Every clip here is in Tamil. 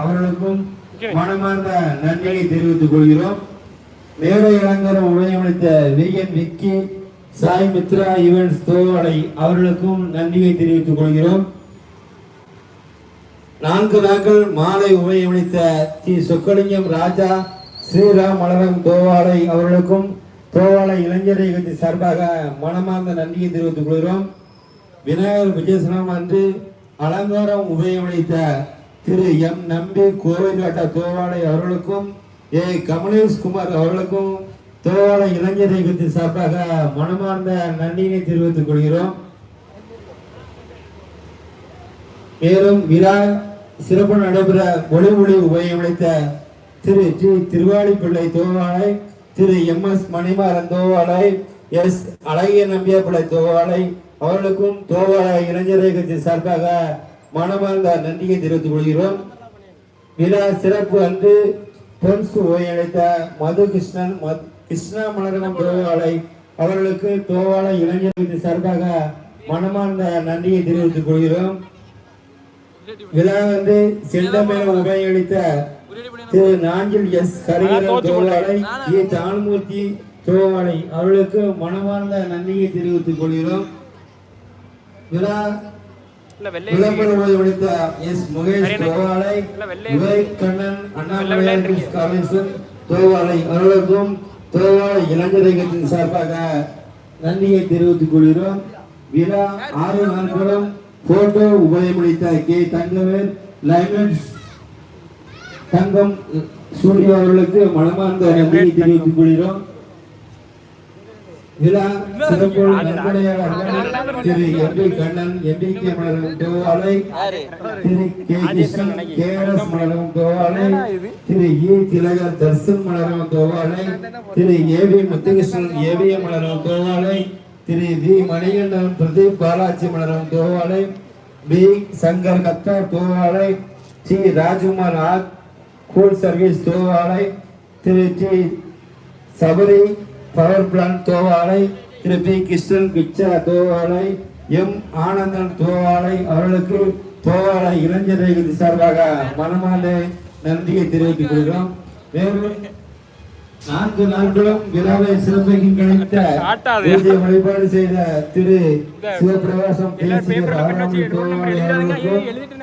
அவர்களுக்கும் மனமார்ந்த நன்றியை தெரிவித்துக் கொள்கிறோம். மேடை அலங்காரம் உபயமளித்த விஎன் விக்கி சாய் மித்ரா ஈவென்ட்ஸ் தோவாடை அவர்களுக்கும் நன்றியை தெரிவித்துக் கொள்கிறோம். நான்கு நாட்கள் மாலை உபயமளித்த தி சொக்கலிங்கம் ராஜா ஸ்ரீராம் மலரம் தோவாடை அவர்களுக்கும் தோவாடை இளைஞர் இயக்கத்தின் சார்பாக மனமார்ந்த நன்றியை தெரிவித்துக் கொள்கிறோம். விநாயகர் விஜயசனம் அன்று அலங்காரம் உபயமளித்த திரு எம் நம்பி கோவில்காட்ட தோவாளை அவர்களுக்கும் ஏ கமலேஷ் குமார் அவர்களுக்கும் தோவாளை இளைஞர் இயக்கத்தின் சார்பாக மனமார்ந்த நன்றியினை தெரிவித்துக் கொள்கிறோம். மேலும் விழா சிறப்பு நடைபெற மொழி மொழி உபயமளித்த Thiru G Thiruvalipillai Thovalai Thiru M S Manimaran Thovalai S அழகிய நம்பியப்பிள்ளை தோவாளை அவர்களுக்கும் தோவாளை இளைஞர் இயக்கத்தின் சார்பாக மனமார்ந்த நன்றியை தெரிவித்துக் கொள்கிறோம். விழா சிறப்பு அன்று பொன்சு ஓயழைத்த மது கிருஷ்ணன் கிருஷ்ணா மலரகம் தோவாளை அவர்களுக்கு தோவாளை இளைஞர்களுக்கு சார்பாக மனமார்ந்த நன்றியை தெரிவித்துக் கொள்கிறோம். விழா வந்து செந்தமேல உபயோகித்த திரு நாஞ்சில் எஸ். ஹரிகரன் தோவாளை ஏ தான்மூர்த்தி தோவாளை அவர்களுக்கு மனமார்ந்த நன்றியை தெரிவித்துக் கொள்கிறோம். விழா எஸ் முகேஷ் விவேக் கண்ணன் அவர்களுக்கும் இளைஞர் இயக்கத்தின் சார்பாக நன்றியை தெரிவித்துக் கொள்கிறோம். விழா ஆறு நாட்களும் போட்டோ உபயோகமளித்த கே. தங்கவேல் லைமன்ஸ் தங்கம் ஸ்டூடியோ அவர்களுக்கு மனமார்ந்த நன்றியை தெரிவித்துக் கொள்கிறோம். விழா சிறப்பு நன்கொடையாளர் Thiru M P Kannan M P K மலரும் Thovalai Thiru K Krishnan K S மலரும் தோவாலை திரு இ திலகர் தர்சன் மலரும் Thovalai Thiru A V Muthukrishnan A V மலரும் தோவாலை திரு வி மணிகண்டன் பிரதீப் பாலாஜி மலரும் Thovalai P Shankar Qatar Thovalai D Rajkumar R cool service Thovalai Thiru D Sabari power plan Thovalai Thiru P Krishnan பிச்சா Thovalai M Anandan Thovalai அவர்களுக்கு தோவாலை இளைஞர் இயக்கத்து சார்பாக மனமார்ந்த நன்றியை தெரிவித்துக் கொள்கிறோம். மேலும் நான்கு நாட்களும் விழாவை சிறப்பாக காட்டாது. பூஜை வழிபாடு செய்த திரு சிவபிரகாசம்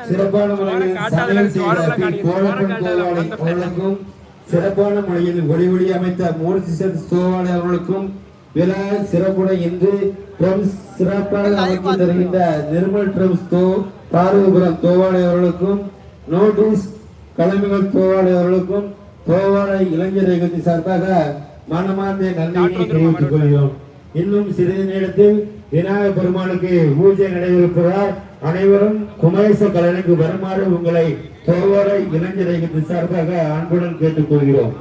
சிறப்பான முறையில் சமையல் செய்த கோலப்பன் காட்டாதுல அவர்களுக்கும் சிறப்பான முறையில் ஒளி ஒளி அமைத்த மூர்த்தி சென் சோவாலை அவர்களுக்கும் விழா சிறப்புடன் இன்று ட்ரம்ஸ் சிறப்பாக அமைத்து தருகின்ற நிர்மல் ட்ரம்ஸ் தோ பார்வதிபுரம் தோவாலை அவர்களுக்கும் நோட்டீஸ் கலைஞர்கள் தோவாலை அவர்களுக்கும் தோவாலை இளைஞர் இயக்கத்தின் சார்பாக மனமார்ந்த நன்றியை தெரிவித்துக் கொள்கிறோம். இன்னும் சிறிது நேரத்தில் விநாயகர் பெருமானுக்கு பூஜை நடைபெறுவதால் அனைவரும் குமரேச கலனுக்கு வருமாறு உங்களை தோவாலை இளைஞர் இயக்கத்தின் சார்பாக அன்புடன் கேட்டுக்கொள்கிறோம்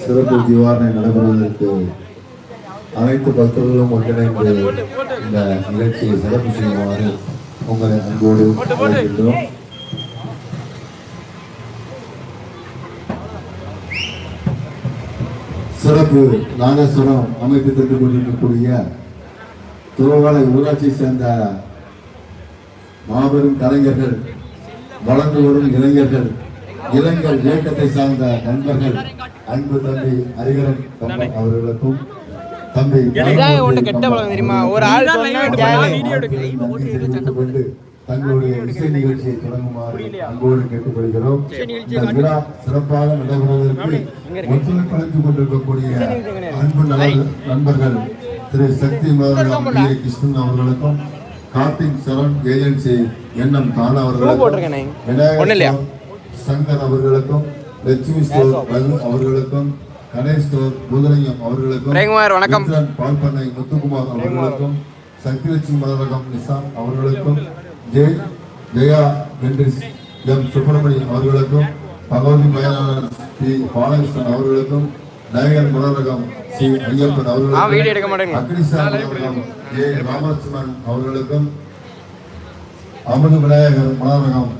சிறப்பு திவாரணை நடைபெறுவதற்கு அனைத்து பக்தர்களும் ஒன்றிணைந்து இந்த நிகழ்ச்சியை சிறப்பு செய்யுமாறு உங்களை அன்போடு சிறப்பு நாதஸ்வரம் அமைத்து தந்து கொண்டிருக்கக்கூடிய துறவாலை ஊராட்சியை சேர்ந்த மாபெரும் கலைஞர்கள் வளர்ந்து வரும் இளைஞர்கள் இளைஞர் இயக்கத்தை சார்ந்த நண்பர்கள் அன்பு தம்பி ஹரிகரன் அவர்களுக்கும் தம்பி தெரியுமா? ஒரு ஆள் கொண்டு தங்களுடைய இசை நிகழ்ச்சியை தொடங்குமாறு அன்போடு கேட்டுக்கொள்கிறோம். இந்த விழா சிறப்பாக நடைபெறுவதற்கு ஒத்துழைப்பு கொண்டிருக்கக்கூடிய அன்பு நண்பர்கள் திரு சக்தி. ஏ. கிருஷ்ணன் அவர்களுக்கும் Karthik Saran agency N. M. தானா. அவர்களுக்கும் விநாயகர் சங்கர் அவர்களுக்கும் லட்சுமி ஸ்டோர் ரகு அவர்களுக்கும் கணேஷ் ஸ்டோர் பூதலிங்கம் அவர்களுக்கும் வணக்கம். பால்பண்ணை முத்துக்குமார் அவர்களுக்கும் சக்திலட்சுமி மலரகம் நிசாம் அவர்களுக்கும் ஜெய் ஜெயா வென்றிஸ் எம் சுப்பிரமணியன் அவர்களுக்கும் பகவதி மயனாளர் பி பாலகிருஷ்ணன் அவர்களுக்கும் நாயகன் மலரகம் சி ஐயப்பன் அவர்களுக்கும். அக்னிசாமி மலரகம் ஏ ராமலட்சுமணன் அவர்களுக்கும் அமுது விநாயகர் மலரகம்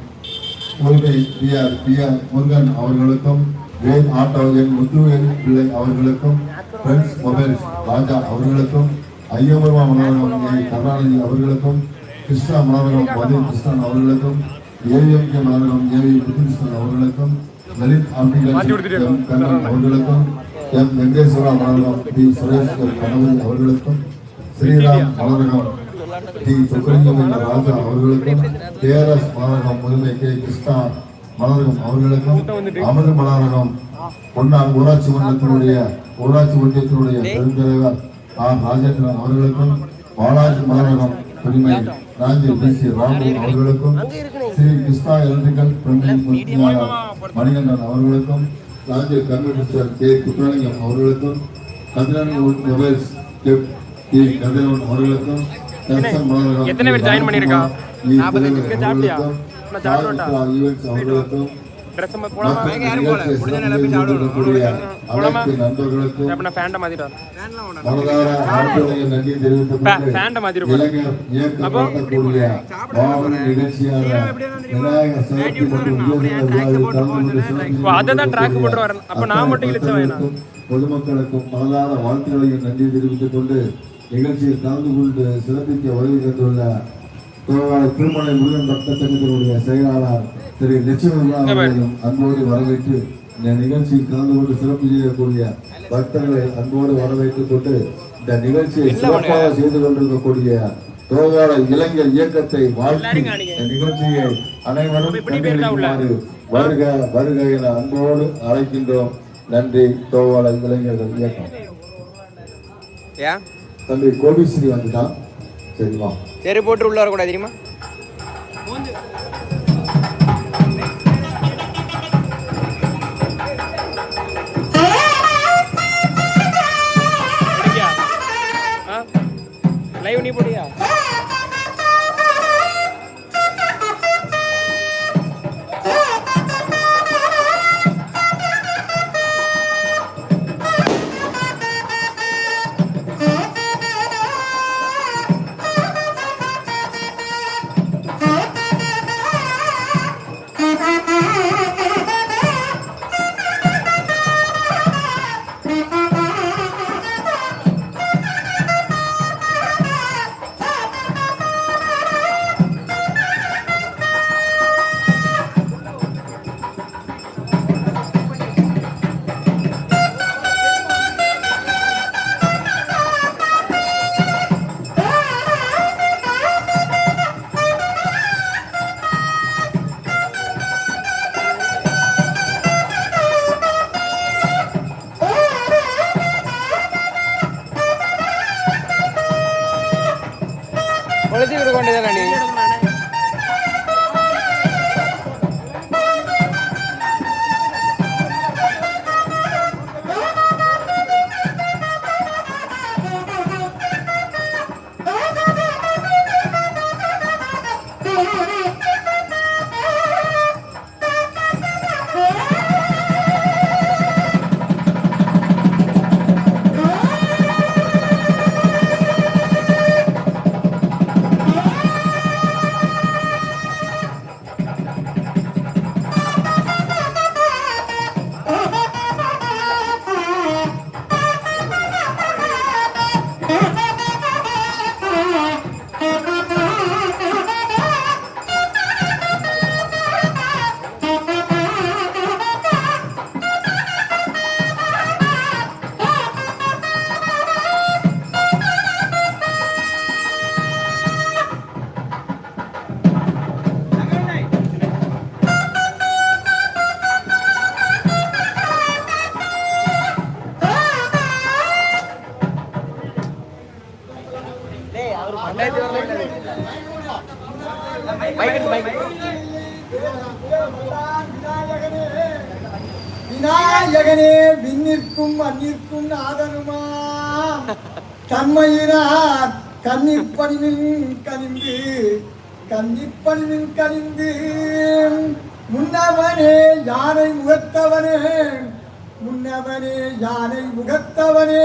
முருகை P R P R Murugan அவர்களுக்கும் வேல் ஆட்டோ என் முத்து என் பிள்ளை அவர்களுக்கும் ஃப்ரெண்ட்ஸ் மொபைல்ஸ் ராஜா அவர்களுக்கும் ஐயம்பருமா மனோரகம் ஏ. கருணாநிதி அவர்களுக்கும் கிருஷ்ணா மனோரகம் மது கிருஷ்ணன் அவர்களுக்கும் ஏவிஎம்கே மனோரகம் ஏவி புத்திகிருஷ்ணன் அவர்களுக்கும் லலித் எம் கண்ணன் அவர்களுக்கும் எம் வெங்கடேஸ்வரா மனோரகம் டி சுரேஷ் கணபதி அவர்களுக்கும் ஸ்ரீராம் மனோரகம் டி சுக்கலிங்கம் என்ற ராஜா அவர்களுக்கும் கேஆர்எஸ் மனோரகம் முதன்மை கே கிருஷ்ணா மனோரகம் அவர்களுக்கும் அமிர்த மனோரகம் பொன்னார் ஊராட்சி மன்றத்தினுடைய ஊராட்சி ஒன்றியத்தினுடைய பெருந்தலைவர் ஆர் ராஜேந்திரன் அவர்களுக்கும் பாலாஜி மனோரகம் உரிமை ராஜி பி சி ராமு அவர்களுக்கும் ஸ்ரீ கிருஷ்ணா எலக்ட்ரிக்கல் உரிமையாளர் மணிகண்டன் அவர்களுக்கும் ராஜீவ் கம்யூனிஸ்டர் கே குற்றலிங்கம் அவர்களுக்கும் கதிரன் மொபைல்ஸ் டி கதிரவன் அவர்களுக்கும் அவர்களுக்கும் ட்ரெஸ் யாரும் போல முடிஞ்ச போய் ஃபேண்ட மாத்திட்டு ஃபேண்ட ஓ, அதை தான் track போட்டு வரேன். அப்ப நான் மட்டும் இழுச்ச வேணாம். பொதுமக்களுக்கும் மனதார வாழ்த்துக்களையும் நன்றி தெரிவித்துக் கொண்டு நிகழ்ச்சியில் கலந்து கொண்டு சிறப்பிக்க வருகை தந்துள்ள தோழர் திருமலை முருகன் பக்த சங்கத்தினுடைய செயலாளர் திரு லட்சுமணா அவர்களையும் அன்போடு வரவேற்று இந்த நிகழ்ச்சியில் கலந்து கொண்டு சிறப்பு செய்யக்கூடிய பக்தர்களை அன்போடு வரவேற்றுக் கொண்டு இந்த நிகழ்ச்சியை சிறப்பாக செய்து கொண்டிருக்கக்கூடிய தோகால இளைஞர் இயக்கத்தை வாழ்த்தி இந்த நிகழ்ச்சியை அனைவரும் கண்டுபிடிக்குமாறு வருக வருக என அன்போடு அழைக்கின்றோம். நன்றி தோவாள இளைஞர்கள் இயக்கம். தம்பி கோபிஸ்ரீ வந்துட்டான். சரி சரி போட்டு உள்ள வரக்கூடாது தெரியுமா? Mm-hmm. விநாயகனே விண்ணிற்கும் மண்ணிற்கும் நாதனுமாம் தன்மையினார் கண்ணீர் பணிவின் கனிந்து கண்ணீர் பணிவின் கனிந்து. முன்னவனே யானை முகத்தவனே முன்னவனே யானை முகத்தவனே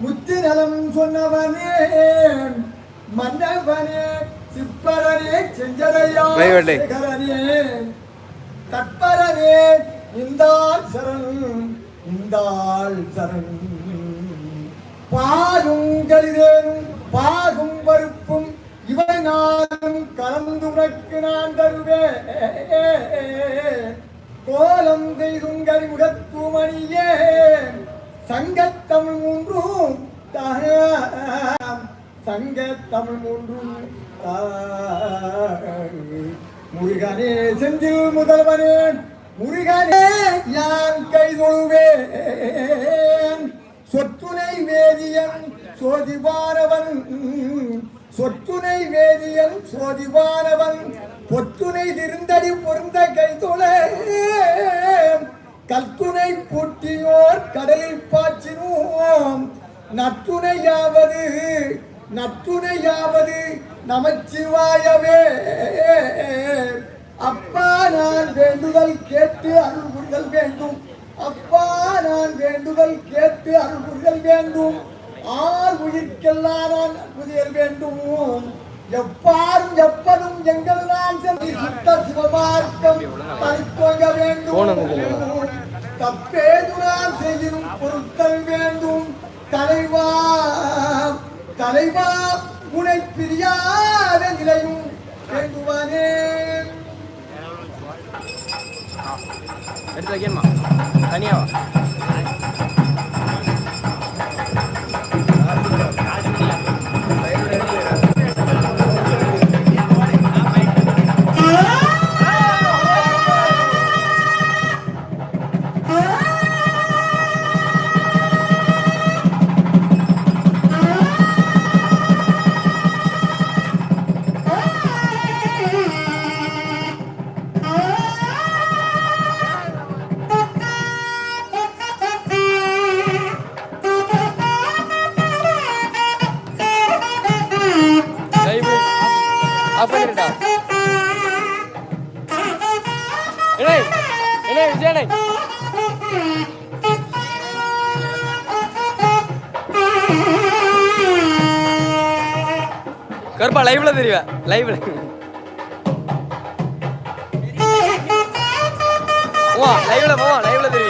முத்தி நலம் சொன்னவனே. மன்னவனே சிப்பரனே செஞ்சதையா வைவட்டை. சேகரனே இந்தாள் சரண் இந்தாள் சரண். பாயும் பாகும் பருப்பும் இவை நாளும் கலந்து உனக்கு நான் தருவேன் கோலம் செய்துங்கரி முகத்துமணியே சங்கத்தமிழ் மூன்றும் சங்கத்தமிழ் மூன்றும் முருகனே செந்தில் முதல்வனே முருகனே யான் கைதொழுவேன் சொத்துணை வேதியன் சோதிவானவன் சொத்துணை வேதியன் சோதிவானவன் பொத்துணை திருந்தடி பொருந்த கைதொழே கல்துணை பூட்டியோர் கடலில் பாய்ச்சினோம். நத்துணையாவது நத்துணையாவது நமச்சிவாயவே. அப்பா நான் வேண்டுதல் கேட்டு அருள் புரிதல் வேண்டும். அப்பா நான் வேண்டுதல் கேட்டு அருள் புரிதல் வேண்டும். ஆர் உயிர்க்கெல்லாம் நான் புதியல் வேண்டும் எப்பாரும் எப்பதும் எங்கள் நான் சுத்த சிவமார்க்கம் தனித்தொங்க வேண்டும். தப்பேது நான் செய்யும் பொருத்தல் வேண்டும். தலைவா தலைவா உனை பிரியாத நிலையும் வேண்டுவானே. எடுத்து வைக்கணுமா? தனியாவா? ஆஃப் இல்லை இல்லை விஜயனை. கருப்பா லைவ்ல தெரியவ லைவ்ல போவா லைவ்ல போவா லைவ்ல தெரியும்